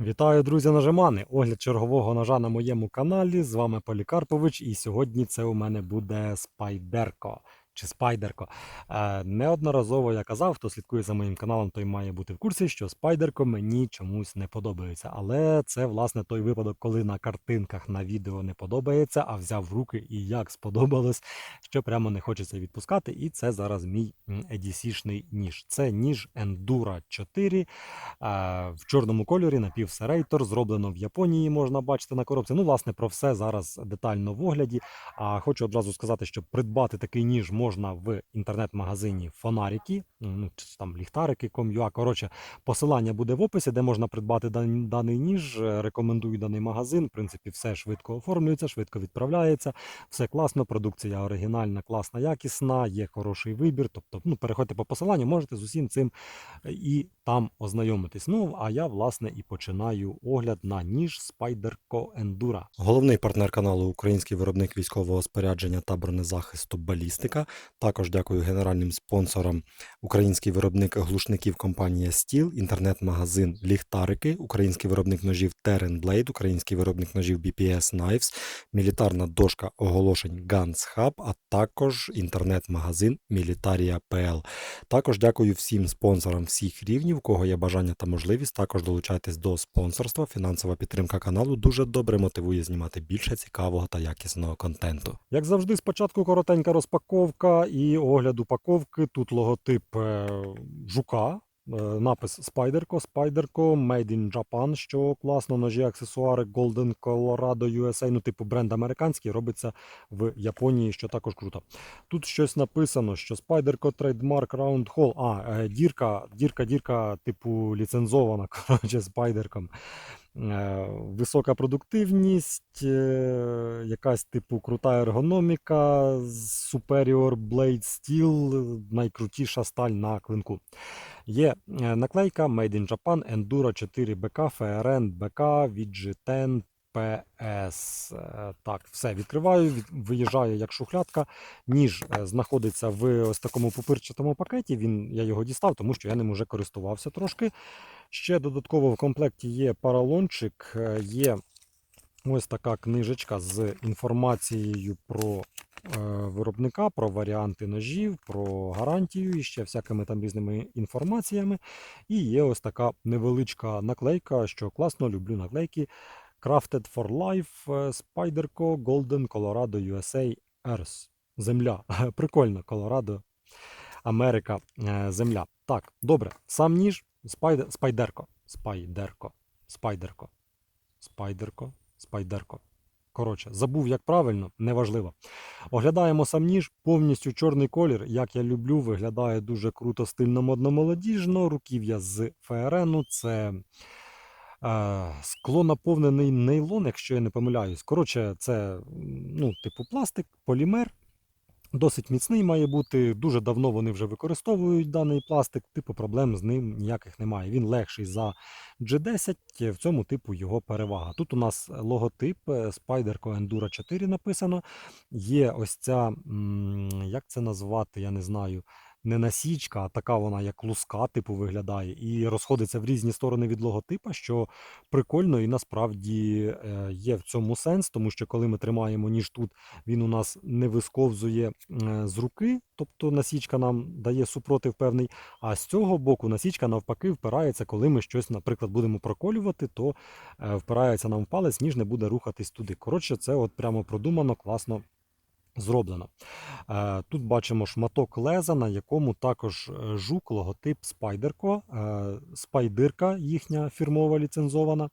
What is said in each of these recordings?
Вітаю, друзі, нажимани! Огляд чергового ножа на моєму каналі. З вами Полікарпович, і сьогодні це у мене буде спайдерко. Чи спайдерко. Е, неодноразово я казав, хто слідкує за моїм каналом, той має бути в курсі, що спайдерко мені чомусь не подобається. Але це власне той випадок, коли на картинках на відео не подобається, а взяв в руки і як сподобалось, що прямо не хочеться відпускати. І це зараз мій EDC-шний ніж. Це ніж Endura 4 е, в чорному кольорі напівсерейтор, зроблено в Японії, можна бачити на коробці. Ну, власне, про все зараз детально в огляді. А хочу одразу сказати, що придбати такий ніж можна в інтернет-магазині Фонаріки, ну чи там ліхтарики, ком'юа. Коротше, посилання буде в описі, де можна придбати дан- даний ніж. Е, Рекомендую даний магазин. В принципі, все швидко оформлюється, швидко відправляється. Все класно, продукція оригінальна, класна, якісна, є хороший вибір. Тобто, ну, переходьте по посиланню, можете з усім цим е, і там ознайомитись. Ну, а я, власне, і починаю огляд на ніж Spyderco Endura. Головний партнер каналу український виробник військового спорядження та бронезахисту Балістика. Також дякую генеральним спонсорам український виробник глушників компанія Steel, інтернет-магазин Ліхтарики, український виробник ножів Terran Blade, український виробник ножів BPS Knives, мілітарна дошка оголошень Guns Hub, а також інтернет-магазин Militaria.pl. Також дякую всім спонсорам всіх рівнів, у кого є бажання та можливість. Також долучайтесь до спонсорства. Фінансова підтримка каналу дуже добре мотивує знімати більше цікавого та якісного контенту. Як завжди, спочатку коротенька розпаковка і огляд упаковки. Тут логотип е, жука. Е, Напис Спайдерко, Спайдерко, Made in Japan, що класно, ножі, аксесуари Golden Colorado USA, ну, типу бренд американський, робиться в Японії, що також круто. Тут щось написано, що Спайдерко трейдмарк Round Hall. А, е, дірка, дірка, дірка, типу, ліцензована, коротше, Спайдерком. Е, Висока продуктивність, е, якась типу крута ергономіка, Superior Blade Steel, найкрутіша сталь на клинку. Є е, наклейка Made in Japan Enduro 4 BK FRN BK VG10 Е, Так, все відкриваю, від- виїжджає як шухлядка. Ніж е, знаходиться в ось такому пупирчатому пакеті. Він, я його дістав, тому що я ним уже користувався трошки. Ще додатково в комплекті є паралончик, е, є ось така книжечка з інформацією про е, виробника, про варіанти ножів, про гарантію і ще всякими там різними інформаціями. І є ось така невеличка наклейка, що класно люблю наклейки. Crafted for Life е, Spyderco Golden Colorado USA Earth. Земля. Прикольно, Колорадо, Америка, е, земля. Так, добре. Сам ніж Спайдер, Спайдерко. Спайдерко. Спайдерко. Спайдерко. Спайдерко. Коротше, забув, як правильно, неважливо. Оглядаємо сам ніж, повністю чорний колір, як я люблю, виглядає дуже круто, стильно, модно, молодіжно. Руків'я з ФРНу. Це е, скло наповнений нейлон, якщо я не помиляюсь. Коротше, це ну, типу пластик, полімер. Досить міцний має бути. Дуже давно вони вже використовують даний пластик, типу проблем з ним ніяких немає. Він легший за G10, в цьому типу його перевага. Тут у нас логотип е, Spyderco Endura 4 написано. Є ось ця, як це назвати, я не знаю. Не насічка, а така вона як луска, типу, виглядає, і розходиться в різні сторони від логотипа, що прикольно і насправді е, є в цьому сенс, тому що коли ми тримаємо ніж тут, він у нас не висковзує е, з руки, тобто насічка нам дає супротив певний. А з цього боку насічка навпаки впирається, коли ми щось, наприклад, будемо проколювати, то е, впирається нам в палець, ніж не буде рухатись туди. Коротше, це от прямо продумано, класно. Зроблено. Е, Тут бачимо шматок леза, на якому також е, жук, логотип Спайдерко, е, спайдирка їхня фірмова ліцензована.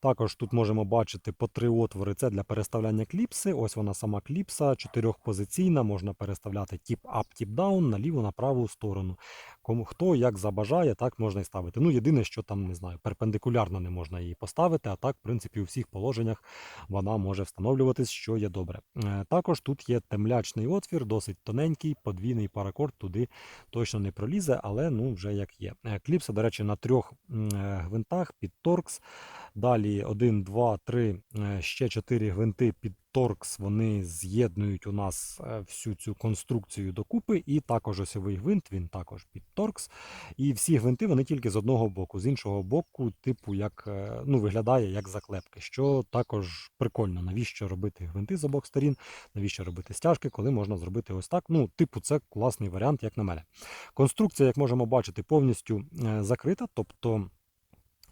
Також тут можемо бачити по три отвори. Це для переставляння кліпси. Ось вона сама кліпса, чотирьохпозиційна, можна переставляти тіп-ап, тіп-даун на ліву, на праву сторону. Кому хто як забажає, так можна і ставити. Ну, єдине, що там не знаю, перпендикулярно не можна її поставити, а так, в принципі, у всіх положеннях вона може встановлюватись, що є добре. Також тут є темлячний отвір, досить тоненький, подвійний паракорд туди точно не пролізе, але ну вже як є. Е, Кліпса, до речі, на трьох е, гвинтах під торкс. Далі 1, 2, 3, ще 4 гвинти під торкс вони з'єднують у нас е, всю цю конструкцію докупи, і також осьовий гвинт, він також під торкс. І всі гвинти вони тільки з одного боку, з іншого боку, типу, як е, ну, виглядає як заклепки, що також прикольно. Навіщо робити гвинти з обох сторін, навіщо робити стяжки, коли можна зробити ось так. Ну, типу, це класний варіант, як на мене. Конструкція, як можемо бачити, повністю е, закрита, тобто.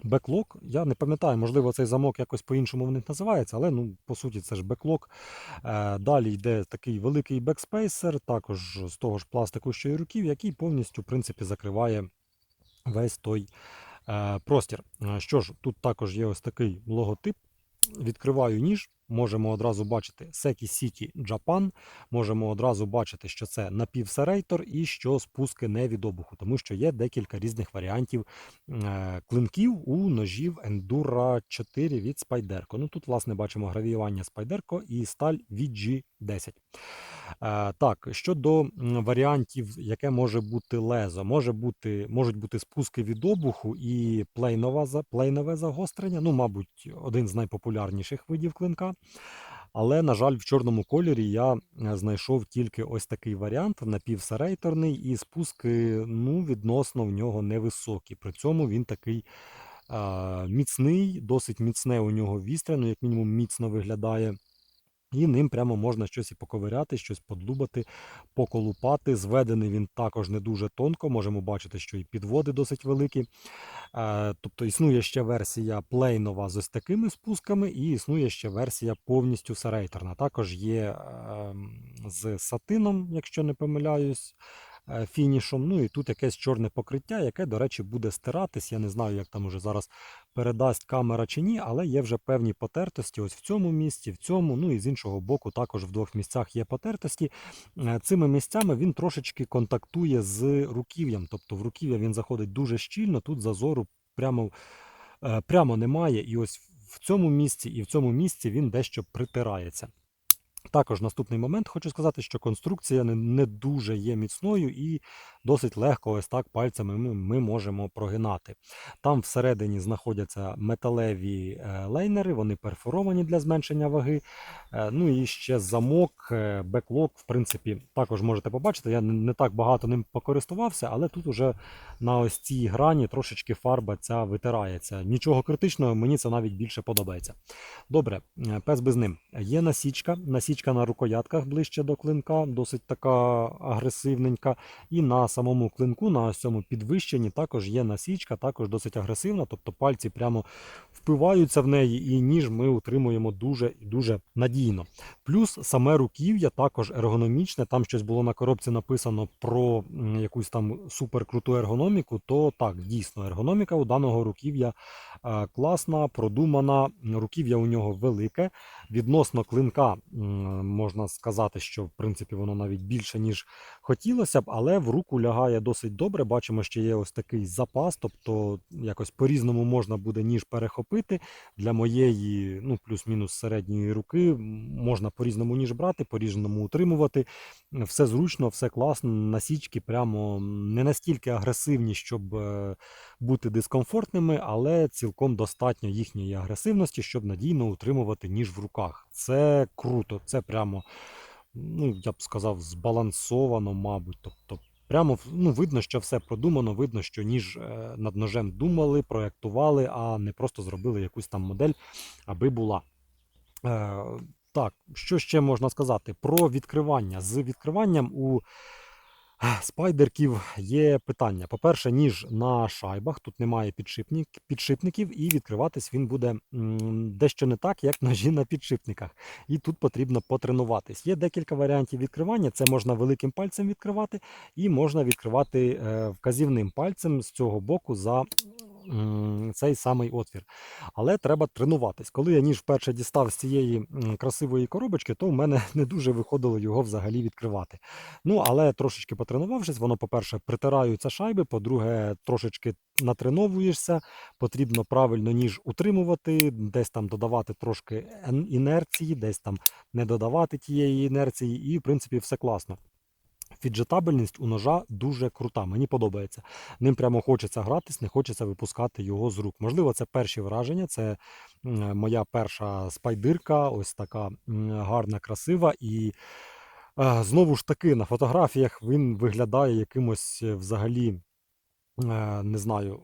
Беклок, я не пам'ятаю, можливо, цей замок якось по-іншому в них називається, але ну, по суті це ж беклок. Е, Далі йде такий великий бекспейсер, також з того ж пластику, що і руків, який повністю в принципі, закриває весь той е, простір. Е, Що ж, тут також є ось такий логотип. Відкриваю ніж, можемо одразу бачити Seki City Japan, можемо одразу бачити, що це напівсерейтор і що спуски не від обуху, тому що є декілька різних варіантів е, клинків у ножів Endura 4 від Spyderco. Ну тут, власне, бачимо гравіювання Spyderco і сталь VG10. Е, Так, щодо варіантів, яке може бути лезо, може бути, можуть бути спуски від обуху і плейнова, плейнове загострення. Ну, мабуть, один з найпопулярніших видів клинка. Але, на жаль, в чорному кольорі я е, знайшов тільки ось такий варіант, напівсерейторний, і спуски ну, відносно в нього невисокі. При цьому він такий е, міцний, досить міцне у нього вістря, ну, як мінімум, міцно виглядає. І ним прямо можна щось і поковиряти, щось подлубати, поколупати. Зведений він також не дуже тонко. Можемо бачити, що і підводи досить великі. Е, Тобто існує ще версія плейнова з ось такими спусками, і існує ще версія повністю серейтерна. Також є ем, з сатином, якщо не помиляюсь. Е, Фінішом, ну і тут якесь чорне покриття, яке, до речі, буде стиратись. Я не знаю, як там уже зараз передасть камера чи ні, але є вже певні потертості. Ось в цьому місці, в цьому, ну і з іншого боку, також в двох місцях є потертості. Е, Цими місцями він трошечки контактує з руків'ям. Тобто в руків'я він заходить дуже щільно, тут зазору прямо, е, прямо немає. І ось в цьому місці і в цьому місці він дещо притирається. Також наступний момент. Хочу сказати, що конструкція не, не дуже є міцною і досить легко ось так пальцями ми, можемо прогинати. Там всередині знаходяться металеві е, лейнери, вони перфоровані для зменшення ваги. Е, ну і ще замок, е, беклок, в принципі, також можете побачити. Я не, так багато ним покористувався, але тут уже на ось цій грані трошечки фарба ця витирається. Нічого критичного, мені це навіть більше подобається. Добре, пес без ним. Є насічка, насічка на рукоятках ближче до клинка, досить така агресивненька. І на самому клинку, на ось цьому підвищенні, також є насічка, також досить агресивна, тобто пальці прямо впиваються в неї, і ніж ми утримуємо дуже і дуже надійно. Плюс саме руків'я також ергономічне. Там щось було на коробці написано про якусь там суперкруту ергономіку. То так, дійсно, ергономіка у даного руків'я е, класна, продумана. Руків'я у нього велике. Відносно клинка можна сказати, що в принципі воно навіть більше, ніж хотілося б, але в руку лягає досить добре. Бачимо, що є ось такий запас, тобто якось по-різному можна буде ніж перехопити. Для моєї, ну, плюс-мінус середньої руки можна по-різному ніж брати, по-різному утримувати. Все зручно, все класно. Насічки прямо не настільки агресивні, щоб е, бути дискомфортними, але цілком достатньо їхньої агресивності, щоб надійно утримувати ніж в руках. Це круто, це прямо, ну я б сказав, збалансовано, мабуть. Тобто, прямо ну, видно, що все продумано, видно, що ніж е, над ножем думали, проектували, а не просто зробили якусь там модель, аби була. Е, так, що ще можна сказати про відкривання? З відкриванням у спайдерків є питання. По-перше, ніж на шайбах, тут немає підшипник, підшипників, і відкриватись він буде дещо не так, як ножі на підшипниках. І тут потрібно потренуватись. Є декілька варіантів відкривання. Це можна великим пальцем відкривати, і можна відкривати е, вказівним пальцем з цього боку за цей самий отвір. Але треба тренуватись. Коли я ніж вперше дістав з цієї красивої коробочки, то в мене не дуже виходило його взагалі відкривати. Ну, але трошечки потренувавшись, воно, по-перше, притираються шайби, по-друге, трошечки натреновуєшся, потрібно правильно ніж утримувати, десь там додавати трошки інерції, десь там не додавати тієї інерції, і, в принципі, все класно. Фіджетабельність у ножа дуже крута. Мені подобається. Ним прямо хочеться гратись, не хочеться випускати його з рук. Можливо, це перші враження. Це моя перша спайдирка, ось така гарна, красива. І е, знову ж таки на фотографіях він виглядає якимось е, взагалі, е, не знаю,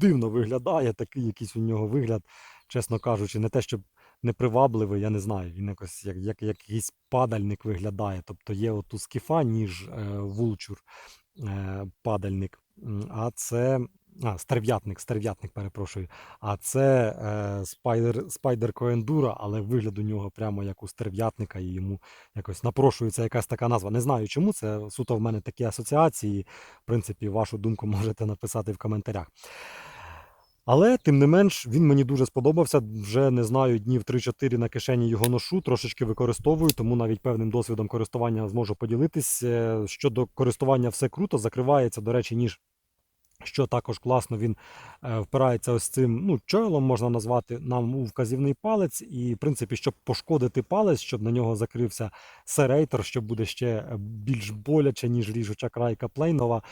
дивно виглядає, такий якийсь у нього вигляд, чесно кажучи, не те, щоб непривабливий, я не знаю. Він якось як, як, як якийсь падальник виглядає. Тобто є от у скіфа, ніж е, вулчур е, падальник. А це. А, стерв'ятник, стерв'ятник, перепрошую. А це е, спайдер, спайдерко ендура, але вигляд у нього прямо як у стерв'ятника, і йому якось напрошується якась така назва. Не знаю чому, це суто в мене такі асоціації. В принципі, вашу думку можете написати в коментарях. Але, тим не менш, він мені дуже сподобався. Вже не знаю, днів 3-4 на кишені його ношу, трошечки використовую, тому навіть певним досвідом користування зможу поділитись. Е, Щодо користування все круто, закривається, до речі, ніж. Що також класно, він е, впирається ось цим ну, чойлом, можна назвати нам у вказівний палець. І, в принципі, щоб пошкодити палець, щоб на нього закрився серейтор, що буде ще е, більш боляче, ніж ріжуча крайка плейнова,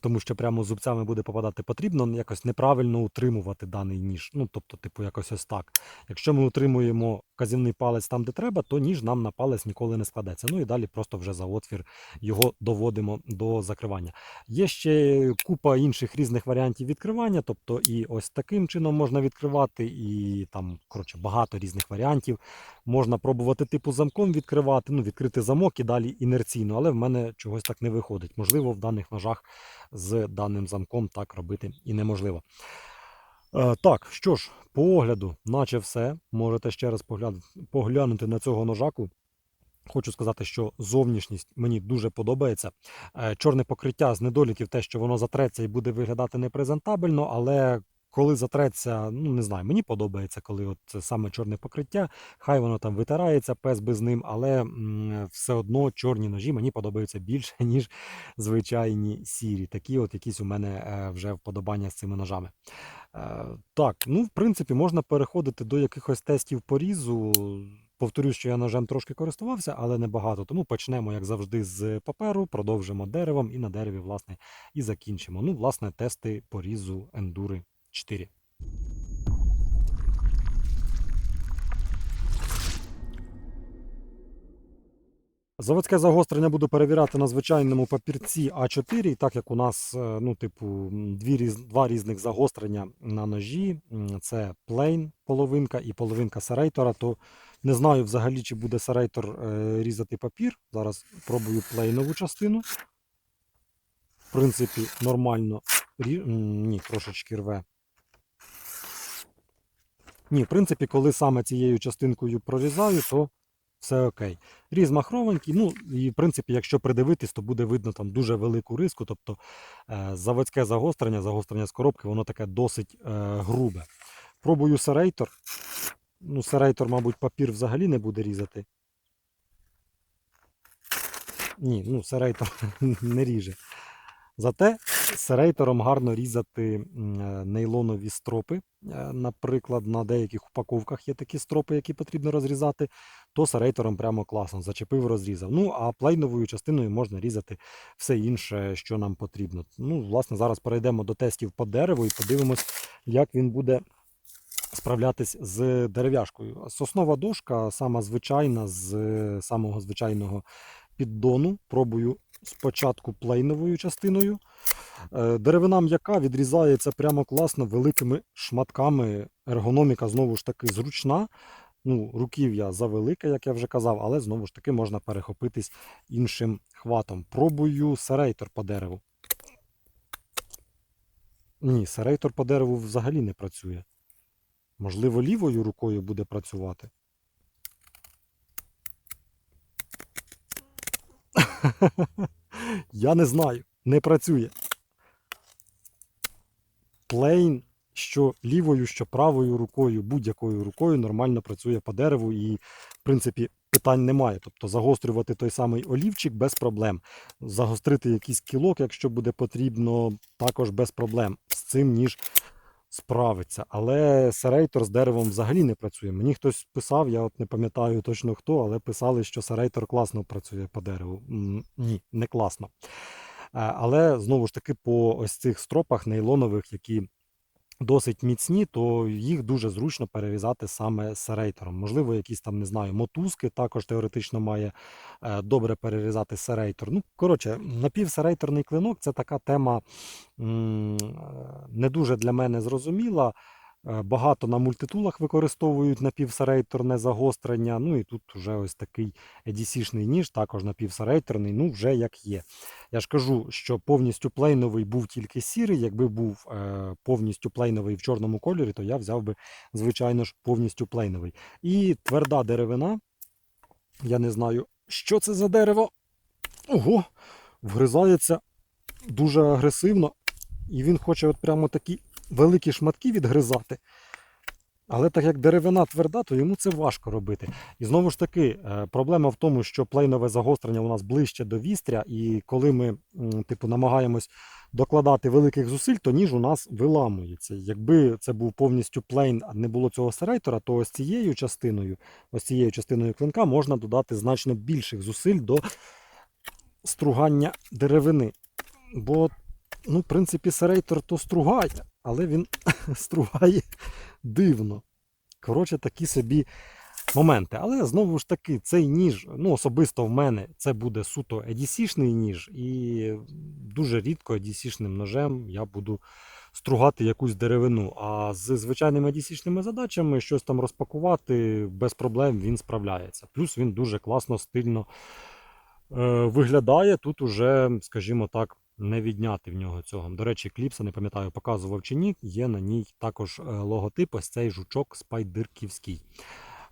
тому що прямо зубцями буде попадати, потрібно якось неправильно утримувати даний ніж. Ну, тобто, типу, якось ось так. Якщо ми утримуємо вказівний палець там, де треба, то ніж нам на палець ніколи не складеться. Ну і далі просто вже за отвір його доводимо до закривання. Є ще купа інших різних варіантів відкривання, тобто і ось таким чином можна відкривати, і там, коротше, багато різних варіантів. Можна пробувати типу замком відкривати, ну, відкрити замок і далі інерційно, але в мене чогось так не виходить. Можливо, в даних ножах з даним замком так робити і неможливо. Е, Так, що ж, по огляду, наче все. Можете ще раз поглянути на цього ножаку. Хочу сказати, що зовнішність мені дуже подобається. Е, Чорне покриття з недоліків, те, що воно затреться і буде виглядати непрезентабельно, але коли затреться, ну не знаю, мені подобається, коли от саме чорне покриття. Хай воно там витирається, пес без ним, але все одно чорні ножі мені подобаються більше, ніж звичайні сірі. Такі от якісь у мене е, вже вподобання з цими ножами. Е, Так, ну в принципі, можна переходити до якихось тестів порізу. Повторюсь, що я ножем трошки користувався, але не багато. Тому почнемо, як завжди, з паперу, продовжимо деревом і на дереві, власне, і закінчимо. Ну, власне, тести порізу Enduri 4. Заводське загострення буду перевіряти на звичайному папірці А4, і так як у нас, е, ну, типу, дві два різних загострення на ножі, це плейн половинка і половинка серейтора, то не знаю взагалі, чи буде серейтор е, різати папір. Зараз пробую плейнову частину. В принципі, нормально. Ні, трошечки рве. Ні, в принципі, коли саме цією частинкою прорізаю, то все окей. Різ махровенький, ну і в принципі, якщо придивитись, то буде видно там дуже велику риску. Тобто е, заводське загострення, загострення з коробки, воно таке досить е, грубе. Пробую серейтор. Ну, серейтор, мабуть, папір взагалі не буде різати. Ні, ну серейтор не ріже. Зате серейтором гарно різати е, нейлонові стропи. Е, Наприклад, на деяких упаковках є такі стропи, які потрібно розрізати, то серейтором прямо класно. Зачепив, розрізав. Ну, а плейновою частиною можна різати все інше, що нам потрібно. Ну, власне, зараз перейдемо до тестів по дереву і подивимось, як він буде справлятись з дерев'яшкою. Соснова дошка, сама звичайна, з е, самого звичайного піддону. Пробую спочатку плейновою частиною. Е, Деревина м'яка відрізається прямо класно великими шматками. Ергономіка знову ж таки зручна. Ну, руків'я завелике, як я вже казав, але знову ж таки можна перехопитись іншим хватом. Пробую серейтор по дереву. Ні, серейтор по дереву взагалі не працює. Можливо, лівою рукою буде працювати. Я не знаю, не працює. Плейн, що лівою, що правою рукою, будь-якою рукою нормально працює по дереву і, в принципі, питань немає. Тобто загострювати той самий олівчик без проблем. Загострити якийсь кілок, якщо буде потрібно, також без проблем. З цим ніж справиться. Але серейтор з деревом взагалі не працює. Мені хтось писав, я от не пам'ятаю точно хто, але писали, що серейтор класно працює по дереву. Ні, не класно. Е, Але знову ж таки, по ось цих стропах нейлонових, які досить міцні, то їх дуже зручно перерізати саме серейтером. Можливо, якісь там, не знаю, мотузки також теоретично має е, добре перерізати серейтор. Ну, коротше, напівсерейторний клинок це така тема е, не дуже для мене зрозуміла. Е, Багато на мультитулах використовують напівсерейторне загострення. Ну і тут вже ось такий EDC-шний ніж, також напівсерейторний, ну вже як є. Я ж кажу, що повністю плейновий був тільки сірий. Якби був е, повністю плейновий в чорному кольорі, то я взяв би, звичайно ж, повністю плейновий. І тверда деревина. Я не знаю, що це за дерево. Ого! Вгризається дуже агресивно. І він хоче от прямо такі великі шматки відгризати. Але так як деревина тверда, то йому це важко робити. І знову ж таки, е, проблема в тому, що плейнове загострення у нас ближче до вістря, і коли ми типу, намагаємось докладати великих зусиль, то ніж у нас виламується. Якби це був повністю плейн, а не було цього серейтора, то ось цією частиною, ось цією частиною клинка можна додати значно більших зусиль до стругання деревини. Бо, ну, в принципі, серейтор то стругає, але він стругає дивно. Коротше, такі собі моменти. Але знову ж таки, цей ніж, ну, особисто в мене, це буде суто EDC-шний ніж, і дуже рідко EDC-шним ножем я буду стругати якусь деревину. А з звичайними EDC-шними задачами щось там розпакувати без проблем він справляється. Плюс він дуже класно, стильно е, виглядає. Тут уже, скажімо так, не відняти в нього цього. До речі, кліпса, не пам'ятаю, показував чи ні, є на ній також е, логотип, ось цей жучок спайдирківський.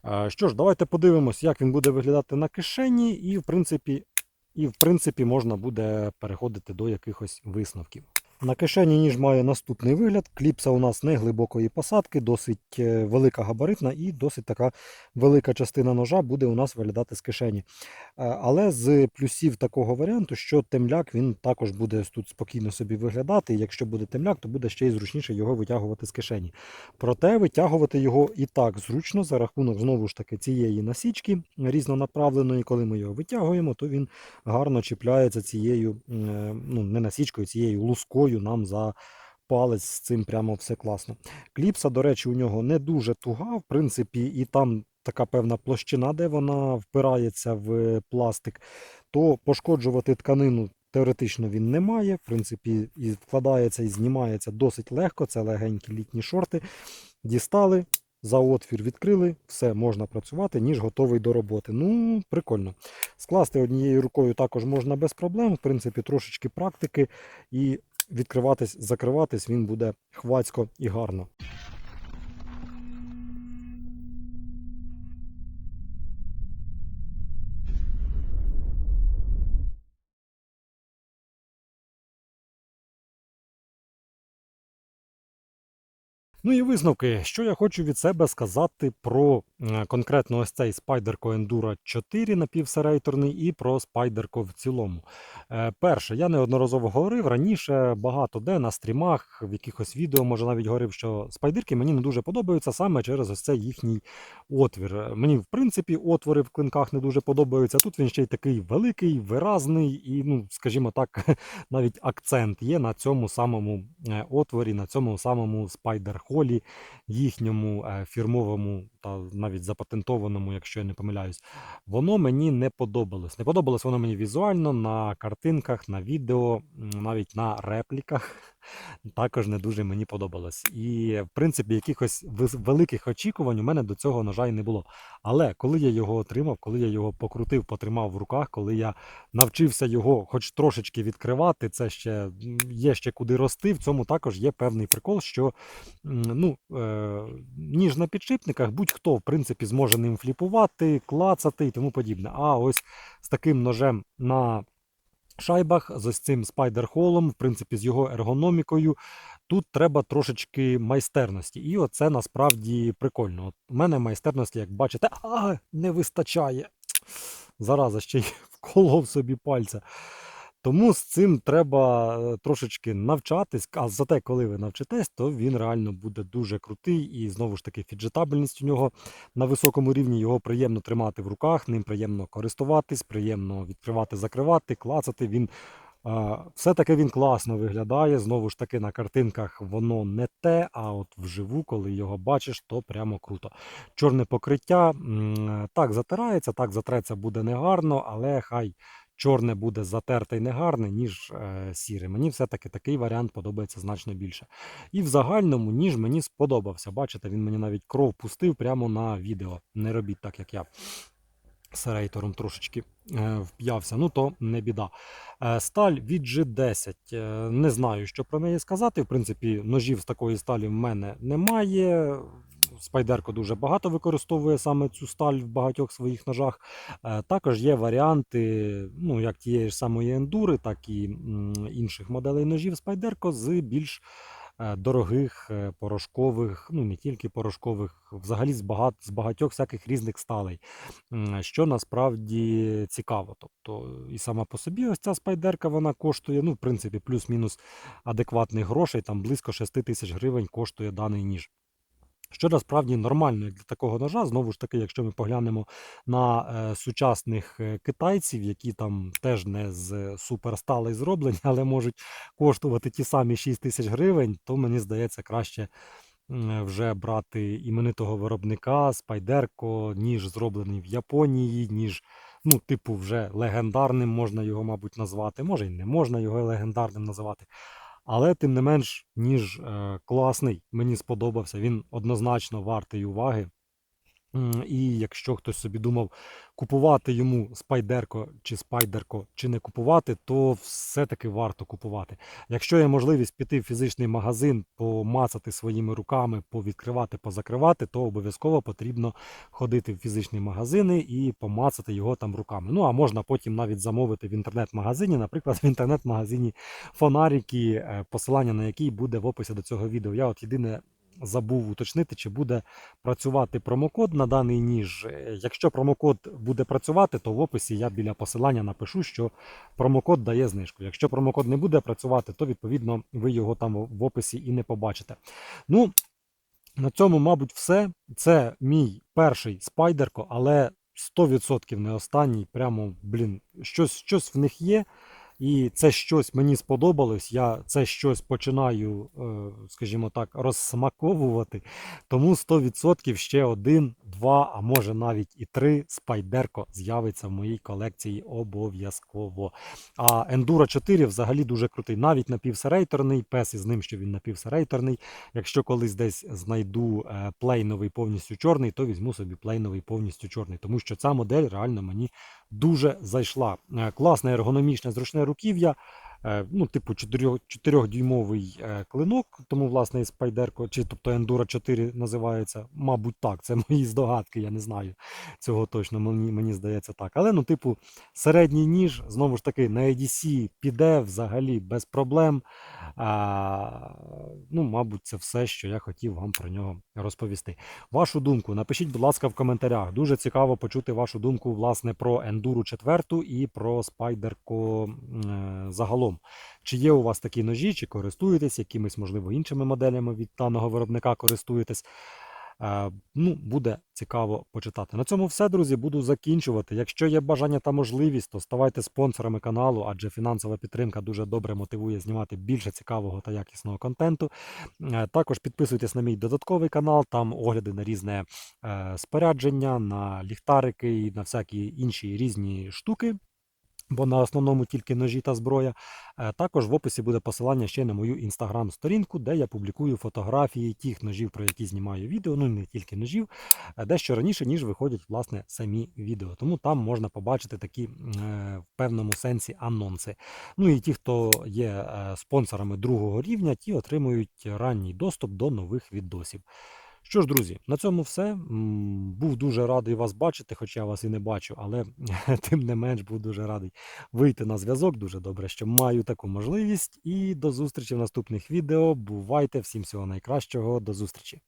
Е, Що ж, давайте подивимось, як він буде виглядати на кишені, і в принципі, і, в принципі можна буде переходити до якихось висновків. На кишені ніж має наступний вигляд. Кліпса у нас не глибокої посадки, досить е, велика габаритна і досить така велика частина ножа буде у нас виглядати з кишені. Е, Але з плюсів такого варіанту, що темляк він також буде тут спокійно собі виглядати. Якщо буде темляк, то буде ще й зручніше його витягувати з кишені. Проте витягувати його і так зручно за рахунок знову ж таки цієї насічки різнонаправленої. Коли ми його витягуємо, то він гарно чіпляється цією, е, ну не насічкою, цією лускою нам за палець. З цим прямо все класно. Кліпса, до речі, у нього не дуже туга, в принципі, і там така певна площина, де вона впирається в пластик, то пошкоджувати тканину. Теоретично він не має, в принципі, і вкладається і знімається досить легко. Це легенькі літні шорти. Дістали, за отвір відкрили, все, можна працювати, ніж готовий до роботи. Ну, прикольно. Скласти однією рукою також можна без проблем. В принципі, трошечки практики і відкриватись, закриватись він буде хвацько і гарно. Ну і висновки, що я хочу від себе сказати про конкретно ось цей Spyderco Enduro 4 напівсерейторний і про Spyderco в цілому. Е, Перше, я неодноразово говорив раніше багато де на стрімах, в якихось відео, може навіть говорив, що спайдерки мені не дуже подобаються саме через ось цей їхній отвір. Е, Мені, в принципі, отвори в клинках не дуже подобаються. Тут він ще й такий великий, виразний і, ну, скажімо так, навіть акцент є на цьому самому е, отворі, на цьому самому спайдер-холі, їхньому е, фірмовому та навіть запатентованому, якщо я не помиляюсь. Воно мені не подобалось. Не подобалось воно мені візуально на картинках, на відео, навіть на репліках. Також не дуже мені подобалось. І, в принципі, якихось великих очікувань у мене до цього, на жаль, не було. Але коли я його отримав, коли я його покрутив, потримав в руках, коли я навчився його хоч трошечки відкривати, це ще є ще куди рости. В цьому також є певний прикол, що ну, е, ніж на підшипниках будь-хто в принципі зможе ним фліпувати, клацати і тому подібне. А ось з таким ножем на шайбах, з ось цим спайдер-холом, в принципі, з його ергономікою. Тут треба трошечки майстерності. І оце насправді прикольно. От у мене майстерності, як бачите, а, не вистачає. Зараза ще й вколов собі пальця. Тому з цим треба е, трошечки навчатись. А зате, коли ви навчитесь, то він реально буде дуже крутий. І знову ж таки, фіджетабельність у нього на високому рівні. Його приємно тримати в руках, ним приємно користуватись, приємно відкривати, закривати, клацати. Він все-таки він класно виглядає. Знову ж таки, на картинках воно не те, а от вживу, коли його бачиш, то прямо круто. Чорне покриття так затирається, так затреться буде негарно, але хай чорне буде затерте й негарне, ніж е, сіре. Мені все-таки такий варіант подобається значно більше. І в загальному, ніж мені сподобався. Бачите, він мені навіть кров пустив прямо на відео. Не робіть так, як я. З рейтором трошечки е, вп'явся, ну то не біда. Е, сталь від G10. Е, не знаю, що про неї сказати. В принципі, ножів з такої сталі в мене немає. Спайдерко дуже багато використовує саме цю сталь в багатьох своїх ножах. Е, Також є варіанти, ну як тієї ж самої ендури, так і інших моделей ножів Спайдерко з більш е, дорогих е, порошкових, ну не тільки порошкових, взагалі з багат, з багатьох всяких різних сталей, що насправді цікаво. Тобто, і сама по собі ось ця спайдерка вона коштує, ну, в принципі, плюс-мінус адекватних грошей, там близько 6 тисяч гривень коштує даний ніж. Що насправді нормально для такого ножа. Знову ж таки, якщо ми поглянемо на е, сучасних е, китайців, які там теж не з суперсталей зроблені, але можуть коштувати ті самі 6 тисяч гривень, то мені здається краще вже брати іменитого виробника Спайдерко, ніж зроблений в Японії, ніж, ну, типу, вже легендарним можна його, мабуть, назвати. Може, і не можна його легендарним називати. Але тим не менш, ніж е, класний, мені сподобався. Він однозначно вартий уваги. І якщо хтось собі думав купувати йому спайдерко чи спайдерко, чи не купувати, то все-таки варто купувати. Якщо є можливість піти в фізичний магазин, помацати своїми руками, повідкривати, позакривати, то обов'язково потрібно ходити в фізичні магазини і помацати його там руками. Ну а можна потім навіть замовити в інтернет-магазині, наприклад, в інтернет-магазині фонарики, е, посилання на який буде в описі до цього відео. Я от єдине забув уточнити, чи буде працювати промокод на даний ніж. Е, Якщо промокод буде працювати, то в описі я біля посилання напишу, що промокод дає знижку. Якщо промокод не буде працювати, то відповідно ви його там в описі і не побачите. Ну, на цьому, мабуть, все. Це мій перший спайдерко, але 100% не останній. Прямо, блін, щось, щось в них є. І це щось мені сподобалось. Я це щось починаю, е, скажімо так, розсмаковувати. Тому 100% ще один, два, а може навіть і три спайдерко з'явиться в моїй колекції обов'язково. А Enduro 4 взагалі дуже крутий. Навіть напівсерейторний, пес із ним, що він напівсерейторний. Якщо колись десь знайду е, плейновий повністю чорний, то візьму собі плейновий повністю чорний, тому що ця модель реально мені дуже зайшла. Е, Класне ергономічне зручне руків'я. Е, Ну, типу 4-дюймовий клинок, тому власне і Спайдерко, чи тобто Enduro 4 називається, мабуть, так. Це мої здогадки, я не знаю цього точно, мені, мені здається так. Але ну, типу, середній ніж, знову ж таки, на ADC піде взагалі без проблем. А, ну, мабуть, це все, що я хотів вам про нього розповісти. Вашу думку напишіть, будь ласка, в коментарях. Дуже цікаво почути вашу думку власне про Enduro 4 і про Спайдерко е, загалом. Чи є у вас такі ножі, чи користуєтесь якимись, можливо, іншими моделями від даного виробника користуєтесь? Е, Ну, буде цікаво почитати. На цьому все, друзі. Буду закінчувати. Якщо є бажання та можливість, то ставайте спонсорами каналу, адже фінансова підтримка дуже добре мотивує знімати більше цікавого та якісного контенту. Е, Також підписуйтесь на мій додатковий канал, там огляди на різне е, спорядження, на ліхтарики і на всякі інші різні штуки. Бо на основному тільки ножі та зброя. Е, Також в описі буде посилання ще на мою інстаграм-сторінку, де я публікую фотографії тих ножів, про які знімаю відео, ну не тільки ножів, е, дещо раніше, ніж виходять власне самі відео. Тому там можна побачити такі е, в певному сенсі анонси. Ну і ті, хто є спонсорами другого рівня, ті отримують ранній доступ до нових відосів. Що ж, друзі, на цьому все. Був дуже радий вас бачити, хоча я вас і не бачу, але тим не менш був дуже радий вийти на зв'язок. Дуже добре, що маю таку можливість. І до зустрічі в наступних відео. Бувайте всім всього найкращого. До зустрічі!